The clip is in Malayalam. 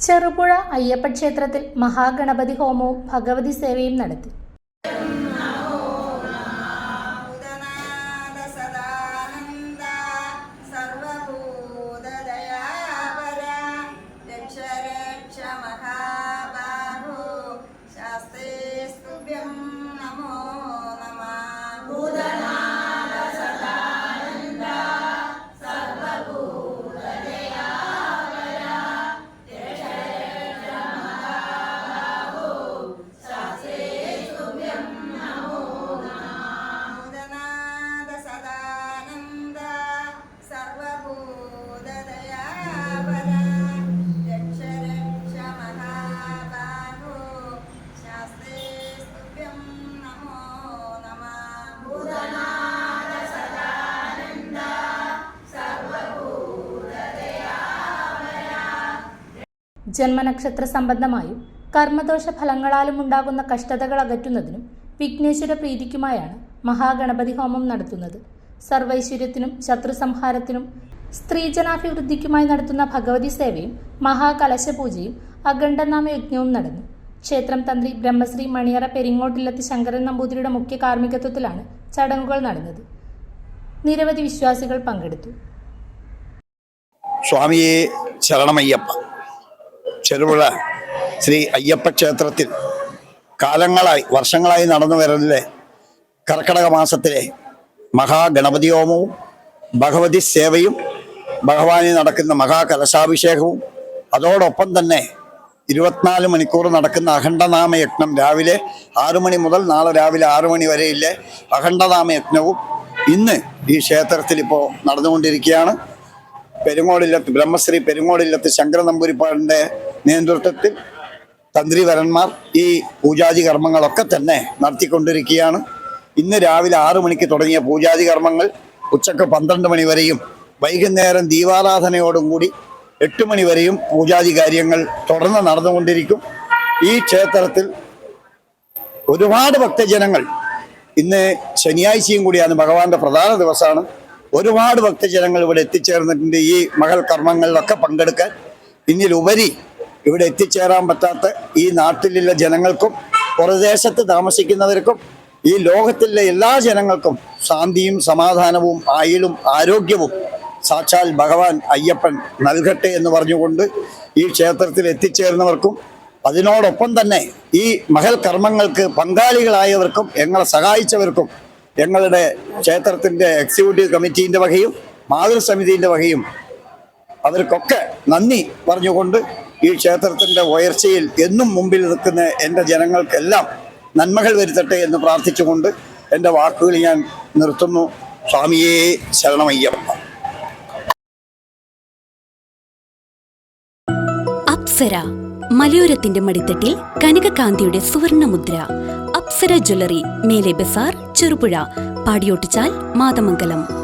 ചെറുപുഴ അയ്യപ്പ ക്ഷേത്രത്തിൽ മഹാഗണപതി ഹോമവും ഭഗവതി സേവയും നടത്തി. ജന്മനക്ഷത്ര സംബന്ധമായും കർമ്മദോഷ ഫലങ്ങളാലും ഉണ്ടാകുന്ന കഷ്ടതകൾ അകറ്റുന്നതിനും വിഘ്നേശ്വര പ്രീതിക്കുമായാണ് മഹാഗണപതി ഹോമം നടത്തുന്നത്. സർവൈശ്വര്യത്തിനും ശത്രുസംഹാരത്തിനും സ്ത്രീജനാഭിവൃദ്ധിക്കുമായി നടത്തുന്ന ഭഗവതി സേവയും മഹാകലശപൂജയും അഖണ്ഡനാമ യജ്ഞവും നടന്നു. ക്ഷേത്രം തന്ത്രി ബ്രഹ്മശ്രീ മണിയറ പെരിങ്ങോട്ടില്ലത്ത് ശങ്കരൻ നമ്പൂതിരിയുടെ മുഖ്യ കാർമ്മികത്വത്തിലാണ് ചടങ്ങുകൾ നടന്നത്. നിരവധി വിശ്വാസികൾ പങ്കെടുത്തു. സ്വാമിയെ ശരണമയ്യപ്പ. ചെറുപുഴ ശ്രീ അയ്യപ്പ ക്ഷേത്രത്തിൽ കാലങ്ങളായി വർഷങ്ങളായി നടന്നു വരുന്നതിലെ കർക്കടക മാസത്തിലെ മഹാഗണപതി ഹോമവും ഭഗവതി സേവയും ഭഗവാനി നടക്കുന്ന മഹാകലശാഭിഷേകവും അതോടൊപ്പം തന്നെ ഇരുപത്തിനാല് മണിക്കൂർ നടക്കുന്ന അഖണ്ഡനാമ യജ്ഞം രാവിലെ ആറു മണി മുതൽ നാളെ രാവിലെ ആറു മണി വരെയില്ലേ അഖണ്ഡനാമ ഇന്ന് ഈ ക്ഷേത്രത്തിൽ ഇപ്പോൾ നടന്നുകൊണ്ടിരിക്കുകയാണ്. പെരുങ്ങോടില്ലത്ത് ബ്രഹ്മശ്രീ പെരുങ്ങോടില്ലത്ത് ശങ്കര നമ്പൂരിപ്പാടിന്റെ നേതൃത്വത്തിൽ തന്ത്രിവരന്മാർ ഈ പൂജാതി കർമ്മങ്ങളൊക്കെ തന്നെ നടത്തിക്കൊണ്ടിരിക്കുകയാണ്. ഇന്ന് രാവിലെ ആറു മണിക്ക് തുടങ്ങിയ പൂജാതി കർമ്മങ്ങൾ ഉച്ചയ്ക്ക് പന്ത്രണ്ട് മണി വരെയും വൈകുന്നേരം ദീപാരാധനയോടും കൂടി എട്ട് മണി വരെയും പൂജാതി കാര്യങ്ങൾ തുടർന്ന് നടന്നുകൊണ്ടിരിക്കും. ഈ ക്ഷേത്രത്തിൽ ഒരുപാട് ഭക്തജനങ്ങൾ ഇന്ന് ശനിയാഴ്ചയും കൂടിയാണ് ഭഗവാന്റെ പ്രധാന ദിവസമാണ്. ഒരുപാട് ഭക്തജനങ്ങൾ ഇവിടെ എത്തിച്ചേർന്നിട്ടുണ്ട് ഈ മകൾ കർമ്മങ്ങളിലൊക്കെ പങ്കെടുക്കാൻ. ഇതിലുപരി ഇവിടെ എത്തിച്ചേരാൻ പറ്റാത്ത ഈ നാട്ടിലുള്ള ജനങ്ങൾക്കും പുറദേശത്ത് താമസിക്കുന്നവർക്കും ഈ ലോകത്തിലെ എല്ലാ ജനങ്ങൾക്കും ശാന്തിയും സമാധാനവും ആയിലും ആരോഗ്യവും സാക്ഷാൽ ഭഗവാൻ അയ്യപ്പൻ നൽകട്ടെ എന്ന് പറഞ്ഞുകൊണ്ട് ഈ ക്ഷേത്രത്തിൽ എത്തിച്ചേർന്നവർക്കും അതിനോടൊപ്പം തന്നെ ഈ മഹൽ കർമ്മങ്ങൾക്ക് പങ്കാളികളായവർക്കും ഞങ്ങളെ സഹായിച്ചവർക്കും ഞങ്ങളുടെ ക്ഷേത്രത്തിന്റെ എക്സിക്യൂട്ടീവ് കമ്മിറ്റീന്റെ വകയും മാതൃസമിതിന്റെ വകയും അവർക്കൊക്കെ നന്ദി പറഞ്ഞുകൊണ്ട് ഈ ക്ഷേത്രത്തിന്റെ ഉയർച്ചയിൽ എന്നും മുമ്പിൽ നിൽക്കുന്ന എന്റെ ജനങ്ങൾക്കെല്ലാം നന്മകൾ വരുത്തട്ടെ എന്ന് പ്രാർത്ഥിച്ചുകൊണ്ട് എന്റെ വാക്കുകൾ ഞാൻ നിർത്തുന്നു. സ്വാമിയേ ശരണമയ്യപ്പ. അപ്സര മലയോരത്തിന്റെ മടിത്തട്ടിൽ കനകകാന്തിയുടെ സുവർണമുദ്ര. അപ്സര ജ്വല്ലറി മേലെ ബസാർ ചെറുപുഴ പാടിയോട്ടിച്ചാൽ മാതമംഗലം.